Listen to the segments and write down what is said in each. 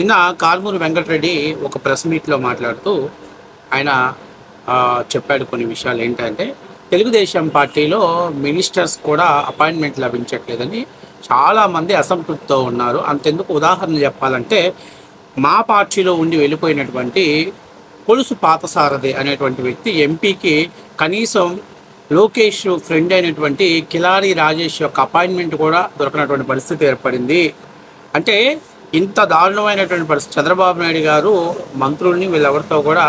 నిన్న కారుమూరి వెంకటరెడ్డి ఒక ప్రెస్ మీట్లో మాట్లాడుతూ ఆయన చెప్పాడు కొన్ని విషయాలు ఏంటంటే తెలుగుదేశం పార్టీలో మినిస్టర్స్ కూడా అపాయింట్మెంట్ లభించట్లేదని చాలామంది అసంతృప్తితో ఉన్నారు. అంతెందుకు ఉదాహరణ చెప్పాలంటే మా పార్టీలో ఉండి వెళ్ళిపోయినటువంటి కొలుసు పాతసారథి అనేటువంటి వ్యక్తి ఎంపీకి కనీసం లోకేష్ ఫ్రెండ్ అయినటువంటి కిలారి రాజేష్ యొక్క అపాయింట్మెంట్ కూడా దొరకనటువంటి పరిస్థితి ఏర్పడింది. అంటే ఇంత దారుణమైనటువంటి పరిస్థితి. చంద్రబాబు నాయుడు గారు మంత్రుల్ని వీళ్ళెవరితో కూడా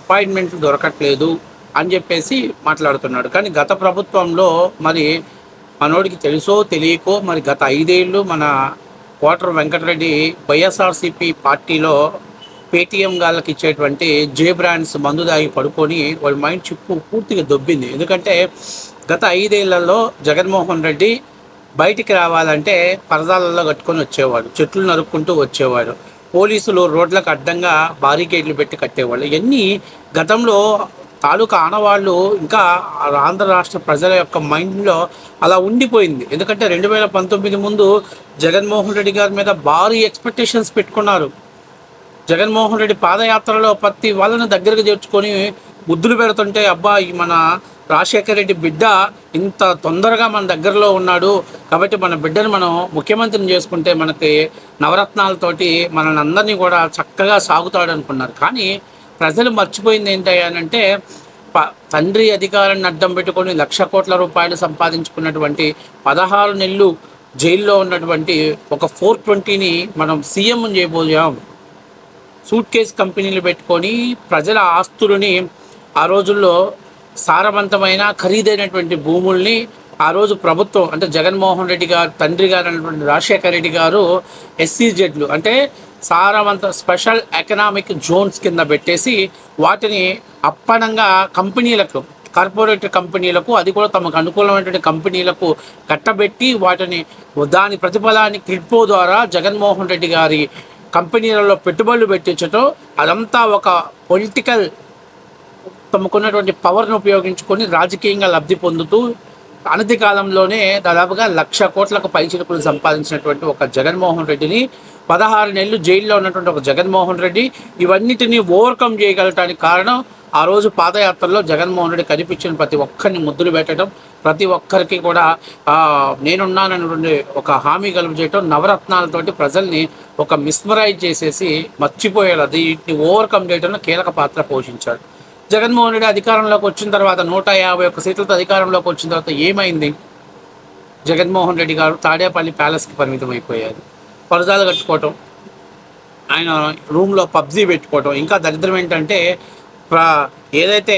అపాయింట్మెంట్లు దొరకట్లేదు అని చెప్పేసి మాట్లాడుతున్నాడు. కానీ గత ప్రభుత్వంలో మరి మనోడికి తెలుసో తెలియకో మరి గత ఐదేళ్ళు మన కోటర్ వెంకటరెడ్డి వైఎస్ఆర్సీపీ పార్టీలో పేటీఎం గాళ్ళకి ఇచ్చేటువంటి జే బ్రాండ్స్ మందు దాగి పడుకొని వాళ్ళ మైండ్ చిప్పు పూర్తిగా దొబ్బింది. ఎందుకంటే గత ఐదేళ్ళలో జగన్మోహన్ రెడ్డి బయటికి రావాలంటే పరదాలలో కట్టుకొని వచ్చేవాడు చెట్లు నరుక్కుంటూ వచ్చేవాడు పోలీసులు రోడ్లకు అడ్డంగా బారికేడ్లు పెట్టి కట్టేవాళ్ళు. ఇవన్నీ గతంలో తాలూకా ఆనవాళ్ళు ఇంకా ఆంధ్ర రాష్ట్ర ప్రజల యొక్క మైండ్లో అలా ఉండిపోయింది. ఎందుకంటే రెండు వేల పంతొమ్మిది ముందు జగన్మోహన్ రెడ్డి గారి మీద భారీ ఎక్స్పెక్టేషన్స్ పెట్టుకున్నారు. జగన్మోహన్ రెడ్డి పాదయాత్రలో ప్రతి వాళ్ళని దగ్గరకు చేర్చుకొని ముద్దులు పెడుతుంటే అబ్బా ఈ మన రాజశేఖర రెడ్డి బిడ్డ ఇంత తొందరగా మన దగ్గరలో ఉన్నాడు. కాబట్టి మన బిడ్డను మనం ముఖ్యమంత్రిని చేసుకుంటే మనకి నవరత్నాలతోటి మనల్ని అందరినీ కూడా చక్కగా సాగుతాడు అనుకున్నారు. కానీ ప్రజలు మర్చిపోయింది ఏంటంటే ప తండ్రి అధికారాన్ని అడ్డం పెట్టుకొని లక్ష కోట్ల రూపాయలు సంపాదించుకున్నటువంటి పదహారు నెలలు జైల్లో ఉన్నటువంటి ఒక ఫోర్ ట్వంటీని మనం సీఎం చేయబోయాం. సూట్ కేస్ కంపెనీలు పెట్టుకొని ప్రజల ఆస్తులని ఆ రోజుల్లో సారవంతమైన ఖరీదైనటువంటి భూముల్ని ఆ రోజు ప్రభుత్వం అంటే జగన్మోహన్ రెడ్డి గారు తండ్రి గారు అయినటువంటి రాజశేఖర రెడ్డి గారు ఎస్సీజెడ్లు అంటే సారవంత స్పెషల్ ఎకనామిక్ జోన్స్ కింద పెట్టేసి వాటిని అప్పనంగా కంపెనీలకు కార్పొరేట్ కంపెనీలకు అది కూడా తమకు అనుకూలమైనటువంటి కంపెనీలకు కట్టబెట్టి వాటిని దాని ప్రతిఫలాన్ని క్రిడ్పో ద్వారా జగన్మోహన్ రెడ్డి గారి కంపెనీలలో పెట్టుబడులు పెట్టించటం అదంతా ఒక పొలిటికల్ తమకున్నటువంటి పవర్ను ఉపయోగించుకొని రాజకీయంగా లబ్ధి పొందుతూ అనతి కాలంలోనే దాదాపుగా లక్ష కోట్లకు పైచిలుకులు సంపాదించినటువంటి ఒక జగన్మోహన్ రెడ్డిని పదహారు నెలలు జైల్లో ఉన్నటువంటి ఒక జగన్మోహన్ రెడ్డి ఇవన్నిటిని ఓవర్కమ్ చేయగలటానికి కారణం ఆ రోజు పాదయాత్రలో జగన్మోహన్ రెడ్డి కనిపించిన ప్రతి ఒక్కరిని ముద్దులు పెట్టడం ప్రతి ఒక్కరికి కూడా నేనున్నానటువంటి ఒక హామీ కలుగజేయటం నవరత్నాలతోటి ప్రజల్ని ఒక మిస్మరైజ్ చేసేసి మర్చిపోయేలా వీటిని ఓవర్కమ్ చేయడంలో కీలక పాత్ర పోషించాడు. జగన్మోహన్ రెడ్డి అధికారంలోకి వచ్చిన తర్వాత నూట యాభై ఒక్క సీట్లతో అధికారంలోకి వచ్చిన తర్వాత ఏమైంది? జగన్మోహన్ రెడ్డి గారు తాడేపల్లి ప్యాలెస్కి పరిమితం అయిపోయారు. పరదాలు కట్టుకోవటం ఆయన రూమ్లో పబ్జీ పెట్టుకోవటం ఇంకా దరిద్రం ఏంటంటే ఏదైతే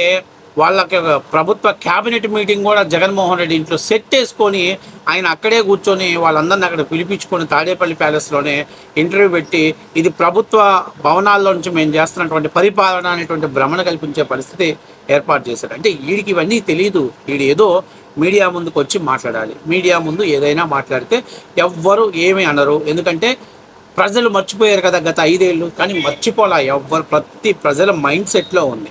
వాళ్ళకి ప్రభుత్వ క్యాబినెట్ మీటింగ్ కూడా జగన్మోహన్ రెడ్డి ఇంట్లో సెట్ వేసుకొని ఆయన అక్కడే కూర్చొని వాళ్ళందరిని అక్కడ పిలిపించుకొని తాడేపల్లి ప్యాలెస్లోనే ఇంటర్వ్యూ పెట్టి ఇది ప్రభుత్వ భవనాల్లో నుంచి మేము చేస్తున్నటువంటి పరిపాలన అనేటువంటి భ్రమణ కల్పించే పరిస్థితి ఏర్పాటు చేశారు. అంటే వీడికి ఇవన్నీ తెలియదు వీడు ఏదో మీడియా ముందుకు వచ్చి మాట్లాడాలి. మీడియా ముందు ఏదైనా మాట్లాడితే ఎవ్వరు ఏమీ అనరు. ఎందుకంటే ప్రజలు మర్చిపోయారు కదా గత ఐదేళ్ళు. కానీ మర్చిపోలా ఎవ్వరు. ప్రతి ప్రజల మైండ్ సెట్లో ఉంది.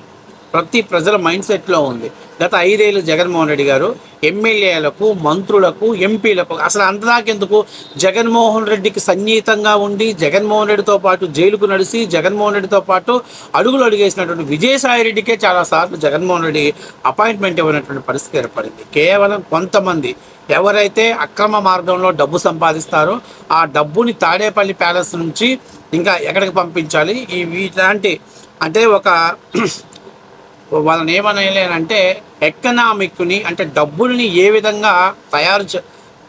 ప్రతి ప్రజల మైండ్ సెట్లో ఉంది. గత ఐదేళ్ళు జగన్మోహన్ రెడ్డి గారు ఎమ్మెల్యేలకు మంత్రులకు ఎంపీలకు అసలు అంతదాకెందుకు? జగన్మోహన్ రెడ్డికి సన్నిహితంగా ఉండి జగన్మోహన్ రెడ్డితో పాటు జైలుకు నడిచి జగన్మోహన్ రెడ్డితో పాటు అడుగులు అడుగేసినటువంటి విజయసాయి రెడ్డికే చాలాసార్లు జగన్మోహన్ రెడ్డి అపాయింట్మెంట్ ఇవ్వనటువంటి పరిస్థితి ఏర్పడింది. కేవలం కొంతమంది ఎవరైతే అక్రమ మార్గంలో డబ్బు సంపాదిస్తారో ఆ డబ్బుని తాడేపల్లి ప్యాలెస్ నుంచి ఇంకా ఎక్కడికి పంపించాలి? ఈ ఇలాంటి అంటే ఒక వాళ్ళని ఏమనలేనంటే ఎకనామిక్ని అంటే డబ్బుల్ని ఏ విధంగా తయారు చే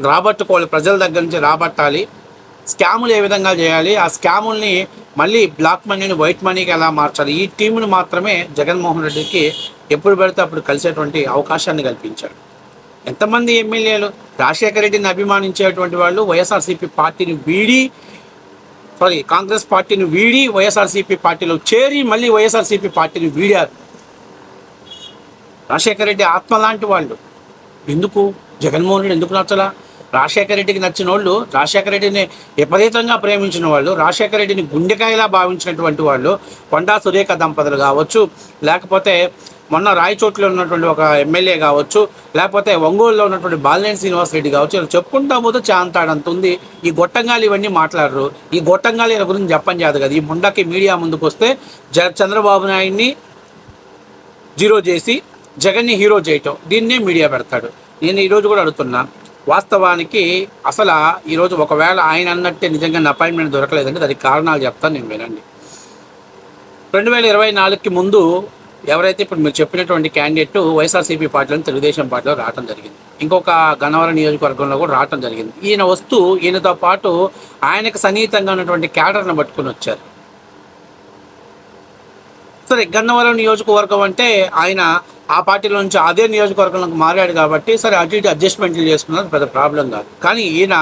రాబట్టుకోవాలి ప్రజల దగ్గర నుంచి రాబట్టాలి స్కాములు ఏ విధంగా చేయాలి ఆ స్కాముల్ని మళ్ళీ బ్లాక్ మనీని వైట్ మనీకి ఎలా మార్చాలి ఈ టీమును మాత్రమే జగన్మోహన్ రెడ్డికి ఎప్పుడు పెడితే అప్పుడు కలిసేటువంటి అవకాశాన్ని కల్పించాడు. ఎంతమంది ఎమ్మెల్యేలు రాజశేఖర రెడ్డిని అభిమానించేటువంటి వాళ్ళు వైఎస్ఆర్సీపీ పార్టీని వీడి సారీ కాంగ్రెస్ పార్టీని వీడి వైఎస్ఆర్సీపీ పార్టీలో చేరి మళ్ళీ వైఎస్ఆర్సీపీ పార్టీని వీడారు. రాజశేఖర రెడ్డి ఆత్మ లాంటి వాళ్ళు. ఎందుకు? జగన్మోహన్ రెడ్డి ఎందుకు నచ్చలా? రాజశేఖర రెడ్డికి నచ్చిన వాళ్ళు రాజశేఖర రెడ్డిని విపరీతంగా ప్రేమించిన వాళ్ళు రాజశేఖర రెడ్డిని గుండెకాయలా భావించినటువంటి వాళ్ళు కొండా సురేఖ దంపతులు కావచ్చు లేకపోతే మొన్న రాయచోట్లో ఉన్నటువంటి ఒక ఎమ్మెల్యే కావచ్చు లేకపోతే ఒంగోలులో ఉన్నటువంటి బాలినేని శ్రీనివాస్ రెడ్డి కావచ్చు ఇలా చెప్పుకుంటా పోతే చాంతాడంత ఉంది. ఈ గొట్టంగాలు ఇవన్నీ మాట్లాడరు. ఈ గొట్టంగాలు ఇలా గురించి చెప్పని చేదు కదా. ఈ ముండకి మీడియా ముందుకు వస్తే జ చంద్రబాబు నాయుడిని జీరో చేసి జగన్ని హీరో చేయటం దీన్నే మీడియా పెడతాడు. నేను ఈరోజు కూడా అడుగుతున్నా వాస్తవానికి అసలు ఈరోజు ఒకవేళ ఆయన అన్నట్టే నిజంగా అపాయింట్మెంట్ దొరకలేదంటే దానికి కారణాలు చెప్తాను నేను వినండి. రెండు వేల ఇరవై నాలుగుకి ముందు ఎవరైతే ఇప్పుడు మీరు చెప్పినటువంటి క్యాండిడేట్ వైఎస్ఆర్సీపీ పార్టీలో తెలుగుదేశం పార్టీలో రావడం జరిగింది. ఇంకొక గన్నవరం నియోజకవర్గంలో కూడా రావటం జరిగింది. ఈయన వస్తూ ఈయనతో పాటు ఆయనకు సన్నిహితంగా ఉన్నటువంటి క్యాడర్ను పట్టుకుని వచ్చారు. సరే గన్నవరం నియోజకవర్గం అంటే ఆయన ఆ పార్టీలో నుంచి అదే నియోజకవర్గంలోకి మారాడు కాబట్టి సరే అటు ఇటు అడ్జస్ట్మెంట్లు చేసుకున్నది పెద్ద ప్రాబ్లం కాదు. కానీ ఈయన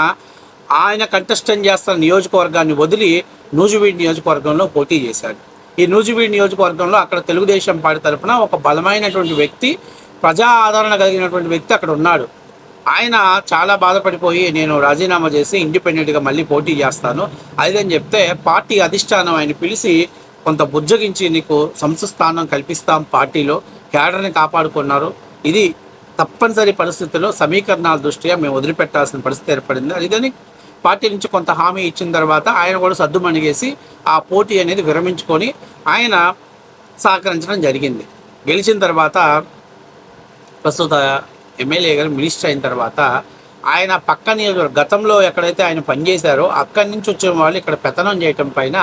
ఆయన కంటెస్టెంట్ చేస్తున్న నియోజకవర్గాన్ని వదిలి నూజువీడ్ నియోజకవర్గంలో పోటీ చేశాడు. ఈ నూజువీడ్ నియోజకవర్గంలో అక్కడ తెలుగుదేశం పార్టీ తరఫున ఒక బలమైనటువంటి వ్యక్తి ప్రజా ఆదరణ కలిగినటువంటి వ్యక్తి అక్కడ ఉన్నాడు. ఆయన చాలా బాధపడిపోయి నేను రాజీనామా చేసి ఇండిపెండెంట్గా మళ్ళీ పోటీ చేస్తాను అదని చెప్తే పార్టీ అధిష్టానం ఆయన పిలిచి కొంత బుజ్జగించి నీకు సంస్థ స్థానం కల్పిస్తాం పార్టీలో క్యాడర్ని కాపాడుకున్నారు. ఇది తప్పనిసరి పరిస్థితుల్లో సమీకరణాల దృష్ట్యా మేము వదిలిపెట్టాల్సిన పరిస్థితి ఏర్పడింది. అదిదని పార్టీ నుంచి కొంత హామీ ఇచ్చిన తర్వాత ఆయన కూడా సర్దుమణిగేసి ఆ పోటీ అనేది విరమించుకొని ఆయన సహకరించడం జరిగింది. గెలిచిన తర్వాత ప్రస్తుత ఎమ్మెల్యే గారు మినిస్టర్ అయిన తర్వాత ఆయన పక్కనే గతంలో ఎక్కడైతే ఆయన పనిచేశారో అక్కడి నుంచి వచ్చిన వాళ్ళు ఇక్కడ పెత్తనం చేయటం పైన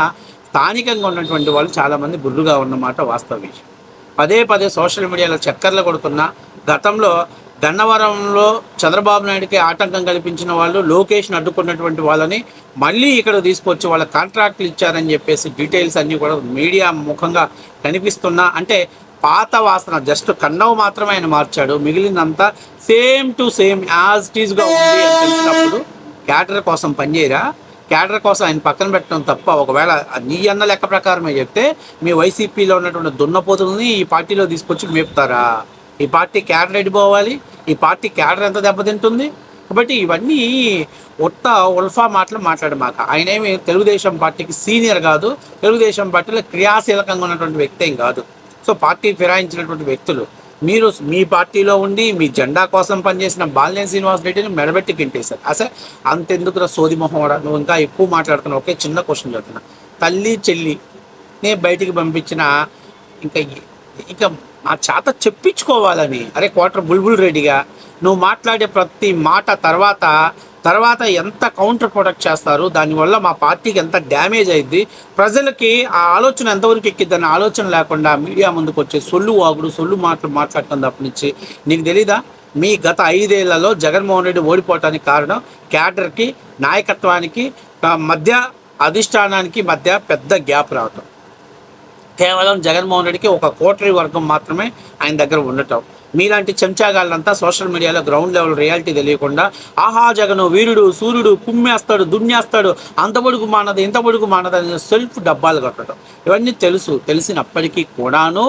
స్థానికంగా ఉన్నటువంటి వాళ్ళు చాలామంది గుర్రుగా ఉన్నమాట వాస్తవ విషయం. పదే పదే సోషల్ మీడియాలో చక్కర్లు కొడుతున్న గతంలో గన్నవరంలో చంద్రబాబు నాయుడుకి ఆటంకం కల్పించిన వాళ్ళు లోకేష్ని అడ్డుకున్నటువంటి వాళ్ళని మళ్ళీ ఇక్కడ తీసుకొచ్చి వాళ్ళ కాంట్రాక్ట్లు ఇచ్చారని చెప్పేసి డీటెయిల్స్ అన్నీ కూడా మీడియా ముఖంగా కనిపిస్తున్నా. అంటే పాత వాసన జస్ట్ కన్నవ్ మాత్రమే ఆయన మార్చాడు. మిగిలినంతా సేమ్ టు సేమ్ యాజ్ టీజ్గా ఉంది అని తెలిసినప్పుడు క్యాటర్ కోసం పనిచేయరా? క్యాడర్ కోసం ఆయన పక్కన పెట్టడం తప్ప ఒకవేళ నీ అన్న లెక్క ప్రకారమే చెప్తే మీ వైసీపీలో ఉన్నటువంటి దున్నపోతుల్ని ఈ పార్టీలో తీసుకొచ్చి మేపుతారా? ఈ పార్టీ క్యాడర్ ఎడిపోవాలి ఈ పార్టీ క్యాడర్ ఎంత దెబ్బతింటుంది? కాబట్టి ఇవన్నీ ఉత్త ఉల్ఫా మాటలు మాట్లాడమాక ఆయన ఏమి తెలుగుదేశం పార్టీకి సీనియర్ కాదు తెలుగుదేశం పార్టీలో క్రియాశీలకంగా ఉన్నటువంటి వ్యక్తి ఏం కాదు. సో పార్టీ ఫిరాయించినటువంటి వ్యక్తులు. మీరు మీ పార్టీలో ఉండి మీ జెండా కోసం పనిచేసిన బాలినేని శ్రీనివాస్ రెడ్డిని మెడబెట్టి కింటేశారు అసలు అంతెందుకురా సోది మొహం నువ్వు ఇంకా ఎక్కువ మాట్లాడుతున్నావు. ఒకే చిన్న క్వశ్చన్ చెప్తున్నా. తల్లి చెల్లి నేను బయటికి పంపించిన ఇంకా ఇంకా మా చేత చెప్పించుకోవాలని. అరే క్వార్టర్ బుల్బుల్ రెడ్డిగా నువ్వు మాట్లాడే ప్రతి మాట తర్వాత తర్వాత ఎంత కౌంటర్ ప్రొడక్ట్ చేస్తారు దానివల్ల మా పార్టీకి ఎంత డ్యామేజ్ అయింది ప్రజలకి ఆ ఆలోచన ఎంతవరకు ఎక్కిద్దని ఆలోచన లేకుండా మీడియా ముందుకు వచ్చే సొల్లు వాగుడు సొల్లు మాటలు మాట్లాడటం తప్పనిచ్చి నీకు తెలీదా? మీ గత ఐదేళ్ళలో జగన్మోహన్ రెడ్డి ఓడిపోవటానికి కారణం క్యాడర్కి నాయకత్వానికి మధ్య అధిష్టానానికి మధ్య పెద్ద గ్యాప్ రావటం. కేవలం జగన్మోహన్ రెడ్డికి ఒక కోటరీ వర్గం మాత్రమే ఆయన దగ్గర ఉండటం. మీలాంటి చెంచాగాళ్ళంతా సోషల్ మీడియాలో గ్రౌండ్ లెవెల్ రియాలిటీ తెలియకుండా ఆహా జగను వీరుడు సూర్యుడు కుమ్మేస్తాడు దున్నేస్తాడు అంత పొడుగు మానదు ఇంత పొడుగు మానదు అనే సెల్ఫ్ డబ్బాలు కట్టడం. ఇవన్నీ తెలుసు. తెలిసినప్పటికీ కూడాను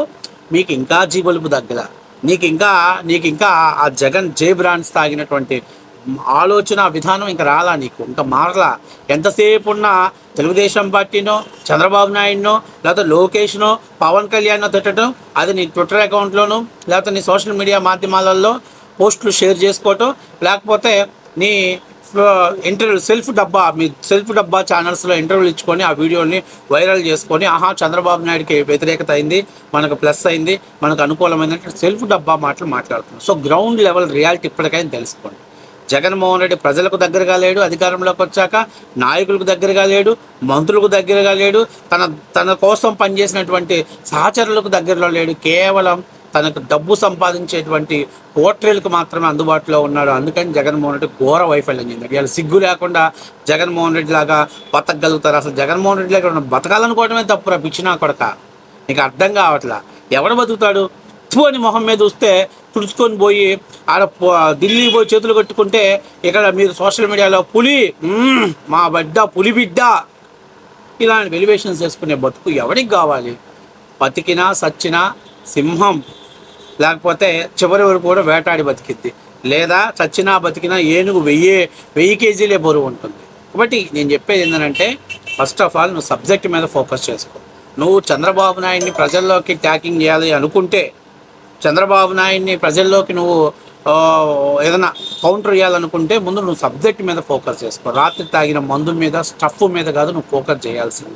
మీకు ఇంకా జీబలుపు దగ్గర నీకు ఇంకా నీకు ఇంకా ఆ జగన్ జే బ్రాండ్స్ తాగినటువంటి ఆలోచన విధానం ఇంకా రాలా నీకు? ఇంకా మారలా? ఎంతసేపు ఉన్నా తెలుగుదేశం పార్టీనో చంద్రబాబు నాయుడునో లేకపోతే లోకేష్నో పవన్ కళ్యాణ్నో తిట్టడం అది నీ ట్విట్టర్ అకౌంట్లోనూ లేకపోతే నీ సోషల్ మీడియా మాధ్యమాలలో పోస్టులు షేర్ చేసుకోవటం లేకపోతే నీ ఇంటర్వ్యూ సెల్ఫ్ డబ్బా మీ సెల్ఫ్ డబ్బా ఛానల్స్లో ఇంటర్వ్యూలు ఇచ్చుకొని ఆ వీడియోని వైరల్ చేసుకొని ఆహా చంద్రబాబు నాయుడికి వ్యతిరేకత అయింది మనకు ప్లస్ అయింది మనకు అనుకూలమైందంటే సెల్ఫ్ డబ్బా మాటలు మాట్లాడుతున్నాం. సో గ్రౌండ్ లెవెల్ రియాలిటీ ఇప్పటికైనా తెలుసుకోండి. జగన్మోహన్ రెడ్డి ప్రజలకు దగ్గరగా లేడు అధికారంలోకి వచ్చాక నాయకులకు దగ్గరగా లేడు మంత్రులకు దగ్గరగా లేడు తన తన కోసం పనిచేసినటువంటి సహచరులకు దగ్గరలో లేడు. కేవలం తనకు డబ్బు సంపాదించేటువంటి పోట్రీలకు మాత్రమే అందుబాటులో ఉన్నాడు. అందుకని జగన్మోహన్ రెడ్డి ఘోర వైఫల్యం చెందాడు. ఇవాళ సిగ్గు లేకుండా జగన్మోహన్ రెడ్డి లాగా బతకగలుగుతారు? అసలు జగన్మోహన్ రెడ్డి లాగా బతకాలనుకోవడమే తప్పురా? పిచ్చినా కొడక? నీకు అర్థం కావట్లా? ఎవడు బతుకుతాడు? అని మొహం మీద వస్తే తుడుచుకొని పోయి ఆడ పో- ఢిల్లీ పోయి చేతులు కట్టుకుంటే ఇక్కడ మీరు సోషల్ మీడియాలో పులి మా బిడ్డ పులి బిడ్డ. ఇలాంటి వెలివేషన్స్ చేసుకునే బతుకు ఎవరికి కావాలి? బతికినా సచ్చినా సింహం. లేకపోతే చివరి వరకు కూడా వేటాడి బతికిద్ది. లేదా చచ్చినా బతికినా ఏనుగు వెయ్యి వెయ్యి కేజీలే బరువు ఉంటుంది. కాబట్టి నేను చెప్పేది ఏంటంటే ఫస్ట్ ఆఫ్ ఆల్ నువ్వు సబ్జెక్ట్ మీద ఫోకస్ చేసుకో. నువ్వు చంద్రబాబు నాయుడిని ప్రజల్లోకి ట్యాకింగ్ చేయాలి అనుకుంటే చంద్రబాబు నాయుడిని ప్రజల్లోకి నువ్వు ఏదైనా కౌంటర్ ఇవ్వాలనుకుంటే ముందు నువ్వు సబ్జెక్ట్ మీద ఫోకస్ చేసుకో. రాత్రి తాగిన మందు మీద స్టఫ్ మీద కాదు నువ్వు ఫోకస్ చేయాల్సింది.